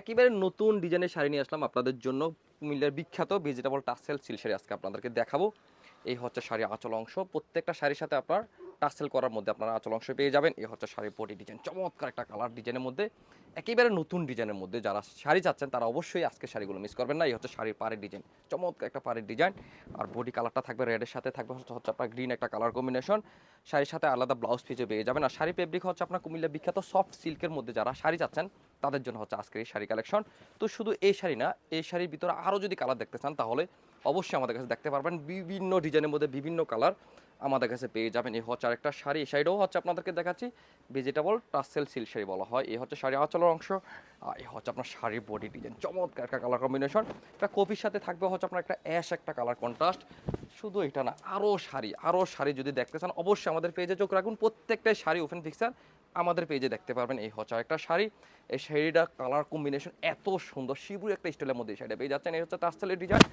একেবারে নতুন ডিজাইনের শাড়ি নিয়ে আসলাম আপনাদের জন্য। কুমিল্লার বিখ্যাত ভেজিটেবল টাসেল সিল শাড়ি আজকে আপনাদেরকে দেখাবো। এই হচ্ছে শাড়ি আঁচল অংশ। প্রত্যেকটা শাড়ির সাথে আপনার টাসেল করার মধ্যে আপনারা আঁচল অংশ পেয়ে যাবেন। এই হচ্ছে শাড়ির বডি ডিজাইন চমৎকার একটা কালার ডিজাইনের মধ্যে, একেবারে নতুন ডিজাইনের মধ্যে যারা শাড়ি চাচ্ছেন, তারা অবশ্যই আজকে শাড়িগুলো মিস করবেন না। এই হচ্ছে শাড়ির পাড়ের ডিজাইন চমৎকার একটা পাড়ের ডিজাইন আর বডি কালারটা থাকবে রেডের সাথে, থাকবে হচ্ছে আপনার গ্রিন একটা কালার কম্বিনেশন শাড়ির সাথে আলাদা ব্লাউজ পিসে পেয়ে যাবেন। আর শাড়ি ফেব্রিক হচ্ছে আপনার কুমিল্লা বিখ্যাত সফট সিল্কের মধ্যে যারা শাড়ি চাচ্ছেন তাদের জন্য হচ্ছে আজকের এই শাড়ি কালেকশন তো শুধু এই শাড়ি না, এই শাড়ির ভিতরে আরও যদি কালার দেখতে চান, তাহলে অবশ্যই আমাদের কাছে দেখতে পারবেন বিভিন্ন ডিজাইনের মধ্যে বিভিন্ন কালার আমাদের কাছে পেয়ে যাবেন। এই হচ্ছে আরেকটা শাড়ি, এই শাড়িটাও হচ্ছে আপনাদেরকে দেখাচ্ছি। ভেজিটেবল টাসেল সিল্ক শাড়ি বলা হয়। এই হচ্ছে শাড়ি আঁচলের অংশ। আর এই হচ্ছে আপনার শাড়ির বডি ডিজাইন চমৎকার একটা কালার কম্বিনেশন একটা কপির সাথে থাকবে হচ্ছে আপনার একটা অ্যাশ একটা কালার কন্ট্রাস্ট শুধু এটা না আরও শাড়ি আরও শাড়ি যদি দেখতে চান, অবশ্যই আমাদের পেজে চোখ রাখুন। প্রত্যেকটাই শাড়ি ওপেন ফিক্সার আমাদের পেজে দেখতে পারবেন এই হচ্ছে একটা শাড়ি। এই শাড়িটা কালার কম্বিনেশন এত সুন্দর, শিবুর একটা স্টাইলের মধ্যে এই শাড়িটা পেয়ে যাচ্ছেন। এই হচ্ছে টাস্টেলের ডিজাইন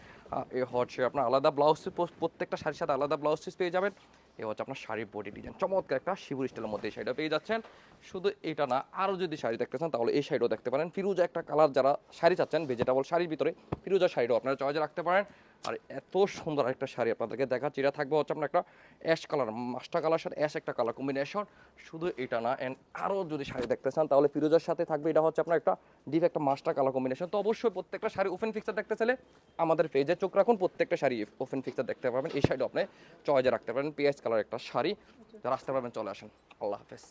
এ হচ্ছে আপনার আলাদা ব্লাউজ পিস প্রত্যেকটা শাড়ির সাথে আলাদা ব্লাউজ পিস পেয়ে যাবেন। এ হচ্ছে আপনার শাড়ির বডি ডিজাইন চমৎকার একটা শিবুর স্টাইলের মধ্যে এই শাড়িটা পেয়ে যাচ্ছেন। শুধু এটা না আরও যদি শাড়ি দেখতে চান, তাহলে এই শাড়িও দেখতে পারেন। ফিরুজা একটা কালার যারা শাড়ি চাচ্ছেন ভেজিটেবল শাড়ির ভিতরে, ফিরুজা শাড়িও আপনারা চয়েজে রাখতে পারেন। আর এত সুন্দর একটা শাড়ি আপনাদেরকে দেখাচ্ছি। এটা থাকবে হচ্ছে আপনার একটা অ্যাশ কালার মাস্টার কালার সাথে অ্যাশ একটা কালার কম্বিনেশন শুধু এটা না অ্যান্ড আরও যদি শাড়ি দেখতে চান, তাহলে ফিরোজার সাথে থাকবে। এটা হচ্ছে আপনার একটা ডিপ একটা মাস্টার কালার কম্বিনেশন তো অবশ্যই প্রত্যেকটা শাড়ি ওপেন ফিক্সার দেখতে চাইলে আমাদের পেজে চোখ রাখুন, প্রত্যেকটা শাড়ি ওপেন ফিক্সার দেখতে পারবেন এই শাড়িও আপনি চয়েজে রাখতে পারেন পিএস কালার একটা শাড়ি। আসতে পারবেন চলে আসেন। আল্লাহ হাফেজ।